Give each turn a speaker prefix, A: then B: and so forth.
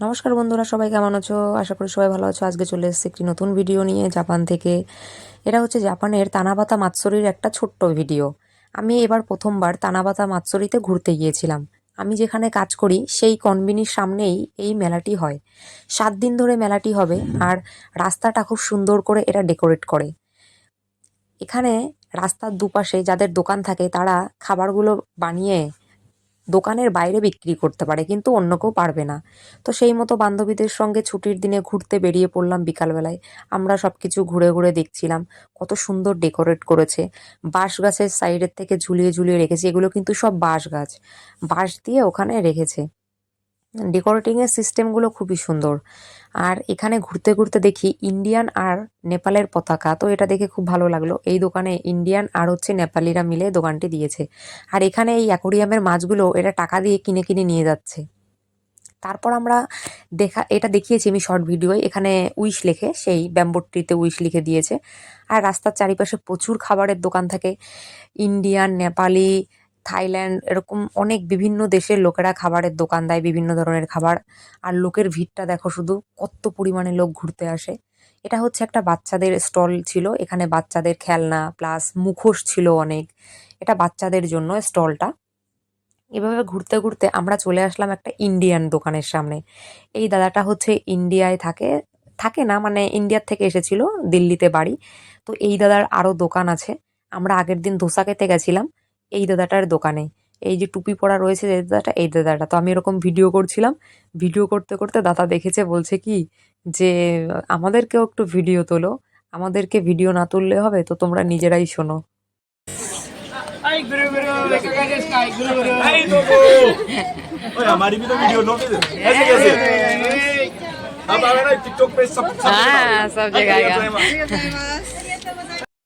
A: নমস্কার বন্ধুরা, সবাই কেমন আছো? আশা করি সবাই ভালো আছো। আজকে চলে এসেছি একটি নতুন ভিডিও নিয়ে জাপান থেকে। এটা হচ্ছে জাপানের তানাবাতা মাৎসরির একটা ছোট্ট ভিডিও। আমি এবার প্রথমবার তানাবাতা মাৎসরিতে ঘুরতে গিয়েছিলাম। আমি যেখানে কাজ করি, সেই কনবিনির সামনেই এই মেলাটি হয়। সাত দিন ধরে মেলাটি হবে আর রাস্তাটা খুব সুন্দর করে এরা ডেকোরেট করে। এখানে রাস্তার দুপাশে যাদের দোকান থাকে, তারা খাবারগুলো বানিয়ে দোকানের বাইরে বিক্রি করতে পারে, কিন্তু অন্য কেউ পারবে না। তো সেই মতো বান্ধবীদের সঙ্গে ছুটির দিনে ঘুরতে বেরিয়ে পড়লাম বিকালবেলায়। আমরা সব কিছু ঘুরে ঘুরে দেখছিলাম, কত সুন্দর ডেকোরেট করেছে। বাঁশ গাছের সাইডের থেকে ঝুলিয়ে ঝুলিয়ে রেখেছে, এগুলো কিন্তু সব বাঁশ গাছ বাঁশ দিয়ে ওখানে রেখেছে। ডেকোরেটিংয়ের সিস্টেমগুলো খুবই সুন্দর। আর এখানে ঘুরতে ঘুরতে দেখি ইন্ডিয়ান আর নেপালের পতাকা, তো এটা দেখে খুব ভালো লাগল। এই দোকানে ইন্ডিয়ান আর হচ্ছে নেপালিরা মিলে দোকানটি দিয়েছে। আর এখানে এই অ্যাকোরিয়ামের মাছগুলো এরা টাকা দিয়ে কিনে কিনে নিয়ে যাচ্ছে। তারপর আমরা দেখা, এটা দেখিয়েছি আমি শর্ট ভিডিওয় এখানে উইশ লেখে, সেই ব্যাম্বোট্রিতে উইশ লিখে দিয়েছে। আর রাস্তার চারিপাশে প্রচুর খাবারের দোকান থাকে। ইন্ডিয়ান নেপালি থাইল্যান্ড এরকম অনেক বিভিন্ন দেশের লোকেরা খাবারের দোকান দেয়, বিভিন্ন ধরনের খাবার। আর লোকের ভিড়টা দেখো শুধু কত পরিমাণে লোক ঘুরতে আসে। এটা হচ্ছে একটা বাচ্চাদের স্টল ছিল, এখানে বাচ্চাদের খেলনা প্লাস মুখোশ ছিল অনেক। এটা বাচ্চাদের জন্য স্টলটা। এভাবে ঘুরতে ঘুরতে আমরা চলে আসলাম একটা ইন্ডিয়ান দোকানের সামনে। এই দাদাটা হচ্ছে ইন্ডিয়ায় থাকে থাকে না মানে ইন্ডিয়ার থেকে এসেছিল, দিল্লিতে বাড়ি। তো এই দাদার আরও দোকান আছে। আমরা আগের দিন ধোসা খেতে গেছিলাম। এই দাদাটার দোকানে। এই যে টুপি পরা রয়েছে যে দাদাটা এই দাদাটা। তো আমি এরকম ভিডিও করছিলাম। ভিডিও করতে করতে দাদা দেখেছে বলছে কি যে আমাদেরকেও একটু ভিডিও তোলো। আমাদেরকে ভিডিও না তুললে হবে তো তোমরা নিজেরাই শোনো। হ্যাঁ সব জায়গায়।